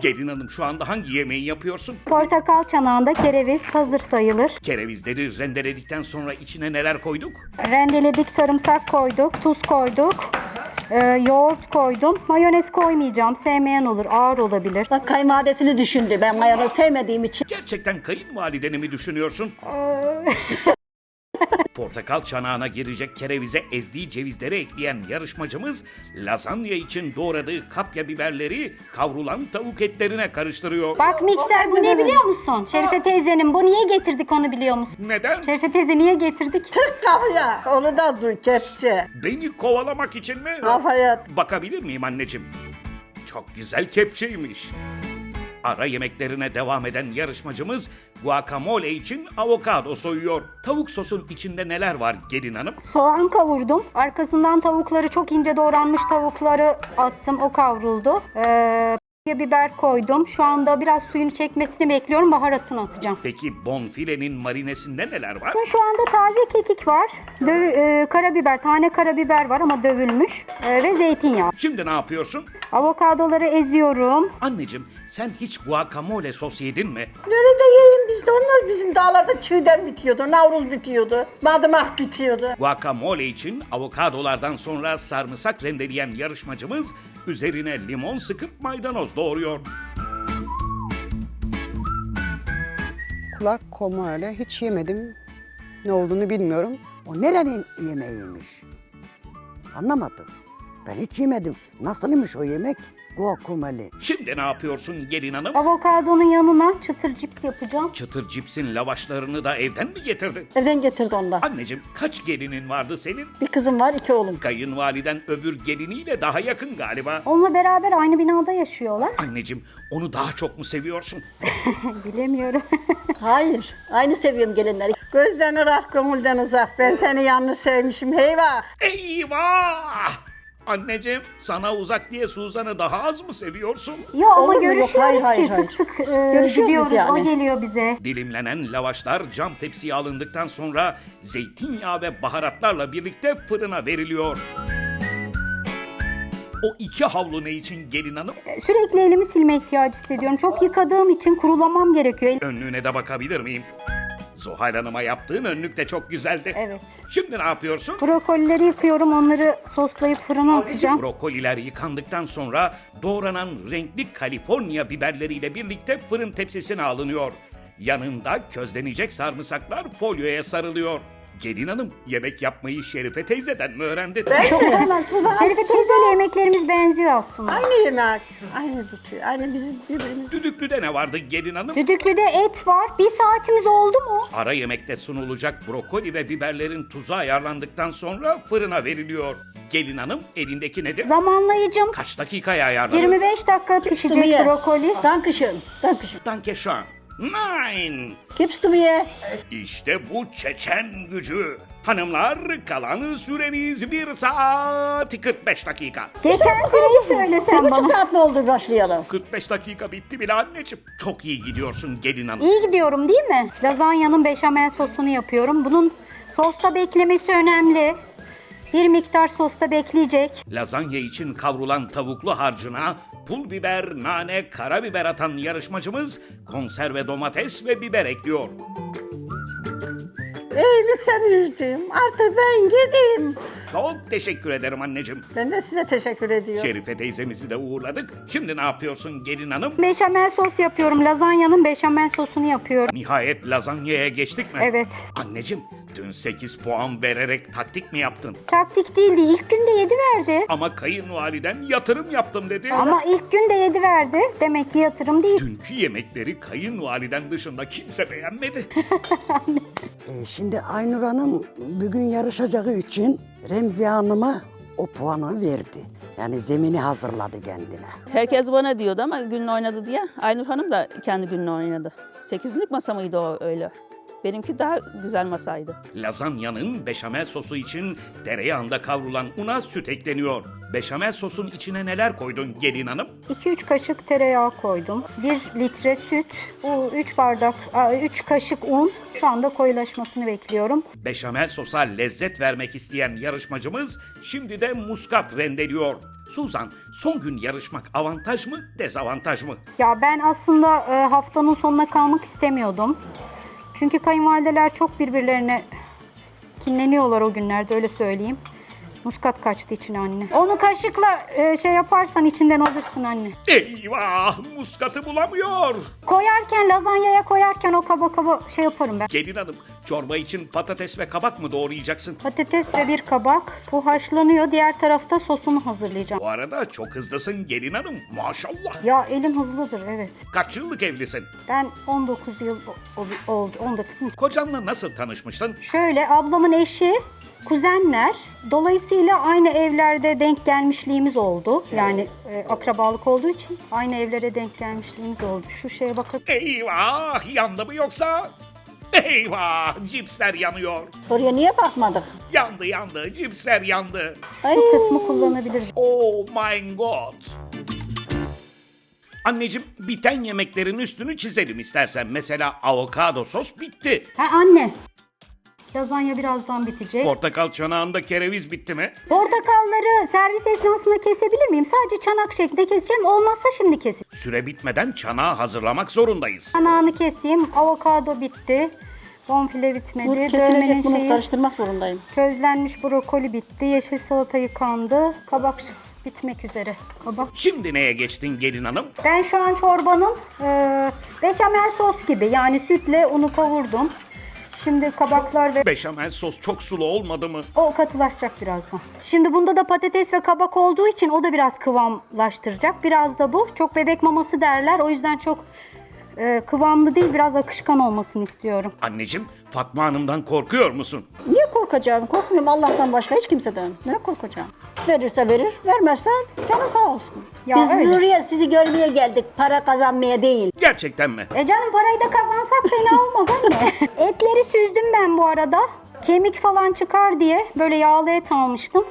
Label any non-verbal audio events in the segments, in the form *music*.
Gelin hanım şu anda hangi yemeği yapıyorsun? Portakal çanağında kereviz hazır sayılır. Kerevizleri rendeledikten sonra içine neler koyduk? Rendeledik sarımsak koyduk, tuz koyduk. e, yoğurt koydum. Mayonez koymayacağım. Sevmeyen olur. Ağır olabilir. Bak kayınvalidesini düşündü. Ben mayonez sevmediğim için. Gerçekten kayınvalideni mi düşünüyorsun? *laughs* Portakal çanağına girecek kerevize ezdiği cevizleri ekleyen yarışmacımız lazanya için doğradığı kapya biberleri kavrulan tavuk etlerine karıştırıyor. Bak mikser bu ne biliyor musun? Şerife teyzenin bu niye getirdik onu biliyor musun? Neden? Şerife teyze niye getirdik? Kafaya. Onu da duy kepçe. Beni kovalamak için mi? Kafaya. Bakabilir miyim anneciğim? Çok güzel kepçeymiş. Ara yemeklerine devam eden yarışmacımız guacamole için avokado soyuyor. Tavuk sosun içinde neler var gelin hanım? Soğan kavurdum. Arkasından tavukları çok ince doğranmış tavukları attım. O kavruldu. Ee, biber koydum. Şu anda biraz suyunu çekmesini bekliyorum. Baharatını atacağım. Peki bonfilenin marinesinde neler var? Şu anda taze kekik var. Dö- e, karabiber, tane karabiber var ama dövülmüş. E, ve zeytinyağı. Şimdi ne yapıyorsun? Avokadoları eziyorum. Anneciğim sen hiç guacamole sos yedin mi? Nerede yiyeyim biz de onlar bizim dağlarda çiğdem bitiyordu, navruz bitiyordu, madımak bitiyordu. Guacamole için avokadolardan sonra sarımsak rendeleyen yarışmacımız üzerine limon sıkıp maydanoz doğruyor. Kulak koma öyle. Hiç yemedim. Ne olduğunu bilmiyorum. O nerenin yemeğiymiş? Anlamadım. Ben hiç yemedim. Nasılmış o yemek? Guacamole. Şimdi ne yapıyorsun gelin hanım? Avokadonun yanına çıtır cips yapacağım. Çıtır cipsin lavaşlarını da evden mi getirdin? Evden getirdi onlar. Anneciğim kaç gelinin vardı senin? Bir kızım var, iki oğlum. Kayınvaliden öbür geliniyle daha yakın galiba. Onunla beraber aynı binada yaşıyorlar. Anneciğim onu daha çok mu seviyorsun? *laughs* Bilemiyorum. *laughs* Hayır, aynı seviyorum gelinleri. Gözden ırak, gönülden uzak. Ben seni yanlış sevmişim, heyvah. Eyvah! Anneciğim sana uzak diye Suzan'ı daha az mı seviyorsun? Yo ama Olur mu? Yok, görüşüyoruz hayır, hayır, ki hayır. sık sık e, Görüşüyoruz gidiyoruz. O yani. geliyor bize. Dilimlenen lavaşlar cam tepsiye alındıktan sonra zeytinyağı ve baharatlarla birlikte fırına veriliyor. O iki havlu ne için gelin hanım? Sürekli elimi silme ihtiyacı hissediyorum. Çok yıkadığım için kurulamam gerekiyor. Önlüğüne de bakabilir miyim? Zuhal Hanım'a yaptığın önlük de çok güzeldi. Evet. Şimdi ne yapıyorsun? Brokolileri yıkıyorum. Onları soslayıp fırına atacağım. Brokoliler yıkandıktan sonra doğranan renkli Kaliforniya biberleriyle birlikte fırın tepsisine alınıyor. Yanında közlenecek sarımsaklar folyoya sarılıyor. Gelin hanım yemek yapmayı Şerife teyzeden mi öğrendin? Hemen Suzan. Şerife teyzeyle yemeklerimiz benziyor aslında. Aynı yemek. Aynı tutuyor. Aynı bizim birbirimiz. Düdüklüde ne vardı gelin hanım? Düdüklüde et var. Bir saatimiz oldu mu? Ara yemekte sunulacak brokoli ve biberlerin tuzu ayarlandıktan sonra fırına veriliyor. Gelin hanım elindeki nedir? Zamanlayıcım. Kaç dakikaya ayarlanır? 25 dakika pişecek brokoli. Dankeschön. Dankeschön. Danke schön. Nine. Gibst du mir? İşte bu Çeçen gücü. Hanımlar kalan süreniz 1 saat 45 dakika. Geçen süreyi söyle Bir sen buçuk bana. saat mi oldu başlayalım? 45 dakika bitti bile anneciğim. Çok iyi gidiyorsun gelin hanım. İyi gidiyorum değil mi? Lazanyanın beşamel sosunu yapıyorum. Bunun sosta beklemesi önemli. Bir miktar sosta bekleyecek. Lazanya için kavrulan tavuklu harcına pul biber, nane, karabiber atan yarışmacımız konserve domates ve biber ekliyor. Ey sen üzdüm. Artık ben gideyim. Çok teşekkür ederim anneciğim. Ben de size teşekkür ediyorum. Şerife teyzemizi de uğurladık. Şimdi ne yapıyorsun gelin hanım? Beşamel sos yapıyorum. Lazanyanın beşamel sosunu yapıyorum. Nihayet lazanyaya geçtik mi? Evet. Anneciğim dün 8 puan vererek taktik mi yaptın? Taktik değildi. İlk günde 7 verdi. Ama kayınvaliden yatırım yaptım dedi. Ama ilk günde 7 verdi. Demek ki yatırım değil. Dünkü yemekleri kayınvaliden dışında kimse beğenmedi. Ee, *laughs* şimdi Aynur Hanım bugün yarışacağı için Remziye Hanım'a o puanı verdi. Yani zemini hazırladı kendine. Herkes bana diyordu ama gününü oynadı diye. Aynur Hanım da kendi gününü oynadı. Sekizlik masa mıydı o öyle? Benimki daha güzel masaydı. Lazanyanın beşamel sosu için tereyağında kavrulan una süt ekleniyor. Beşamel sosun içine neler koydun gelin hanım? 2-3 kaşık tereyağı koydum. 1 litre süt. Bu 3 bardak, 3 kaşık un. Şu anda koyulaşmasını bekliyorum. Beşamel sosa lezzet vermek isteyen yarışmacımız şimdi de muskat rendeliyor. Suzan, son gün yarışmak avantaj mı, dezavantaj mı? Ya ben aslında e, haftanın sonuna kalmak istemiyordum. Çünkü kayınvalideler çok birbirlerine kinleniyorlar o günlerde öyle söyleyeyim. Muskat kaçtı içine anne. Onu kaşıkla e, şey yaparsan içinden alırsın anne. Eyvah, muskatı bulamıyor. Koyarken lazanyaya koyarken o kaba kaba şey yaparım ben. Gelin hanım, çorba için patates ve kabak mı doğrayacaksın? Patates ve bir kabak. Bu haşlanıyor. Diğer tarafta sosunu hazırlayacağım. Bu arada çok hızlısın gelin hanım, maşallah. Ya elim hızlıdır evet. Kaç yıllık evlisin? Ben 19 yıl o- o- oldu. 19'un. Kocanla nasıl tanışmıştın? Şöyle ablamın eşi, kuzenler. Dolayısıyla aynı evlerde denk gelmişliğimiz oldu. Yani e, akrabalık olduğu için aynı evlere denk gelmişliğimiz oldu. Şu şeye bakın. Eyvah, yandı mı yoksa? Eyvah, cipsler yanıyor. Oraya niye bakmadık? Yandı yandı, cipsler yandı. Ay, Şu kısmı kullanabiliriz. Oh my god. Anneciğim biten yemeklerin üstünü çizelim istersen. Mesela avokado sos bitti. Ha anne. Lazanya birazdan bitecek. Portakal çanağında kereviz bitti mi? Portakalları servis esnasında kesebilir miyim? Sadece çanak şeklinde keseceğim. Olmazsa şimdi keseyim. Süre bitmeden çanağı hazırlamak zorundayız. Çanağını keseyim. Avokado bitti. Bonfile bitmedi. Bu Dövmenin kesilecek bunu şeyi karıştırmak zorundayım. közlenmiş brokoli bitti. Yeşil salata yıkandı. Kabak bitmek üzere. Kabak. Şimdi neye geçtin gelin hanım? Ben şu an çorbanın e, beşamel sos gibi yani sütle unu kavurdum. Şimdi kabaklar ve Beşamel sos çok sulu olmadı mı? o katılaşacak birazdan. Şimdi bunda da patates ve kabak olduğu için o da biraz kıvamlaştıracak. Biraz da bu. Çok bebek maması derler. O yüzden çok e, kıvamlı değil biraz akışkan olmasını istiyorum. Anneciğim Fatma Hanım'dan korkuyor musun? Niye korkacağım? Korkmuyorum Allah'tan başka hiç kimseden. Ne korkacağım? Verirse verir, vermezse canı sağ olsun. Ya Biz öyle. buraya sizi görmeye geldik, para kazanmaya değil. Gerçekten mi? E canım parayı da kazansak fena olmaz anne. *laughs* Etleri süzdüm ben bu arada. Kemik falan çıkar diye böyle yağlı et almıştım.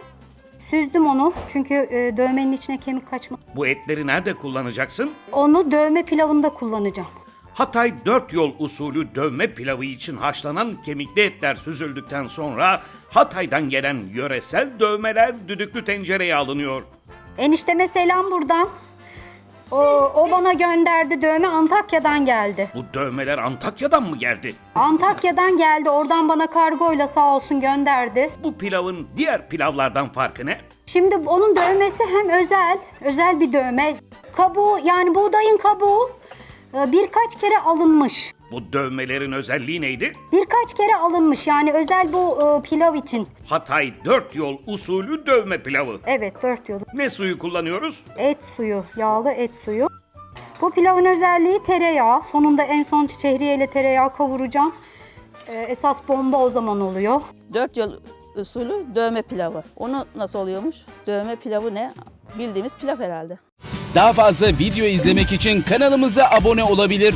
Süzdüm onu çünkü e, dövmenin içine kemik kaçma. Bu etleri nerede kullanacaksın? Onu dövme pilavında kullanacağım. Hatay dört yol usulü dövme pilavı için haşlanan kemikli etler süzüldükten sonra Hatay'dan gelen yöresel dövmeler düdüklü tencereye alınıyor. Enişteme selam buradan. O, o bana gönderdi dövme Antakya'dan geldi. Bu dövmeler Antakya'dan mı geldi? Antakya'dan geldi oradan bana kargoyla sağ olsun gönderdi. Bu pilavın diğer pilavlardan farkı ne? Şimdi onun dövmesi hem özel, özel bir dövme. Kabuğu yani buğdayın kabuğu e, birkaç kere alınmış. Bu dövmelerin özelliği neydi? Birkaç kere alınmış yani özel bu e, pilav için. Hatay dört yol usulü dövme pilavı. Evet dört yolu. Ne suyu kullanıyoruz? Et suyu, yağlı et suyu. Bu pilavın özelliği tereyağı. Sonunda en son şehriyeyle tereyağı kavuracağım. E, esas bomba o zaman oluyor. Dört yıl usulü dövme pilavı. Onu nasıl oluyormuş? Dövme pilavı ne? Bildiğimiz pilav herhalde. Daha fazla video izlemek için kanalımıza abone olabilir.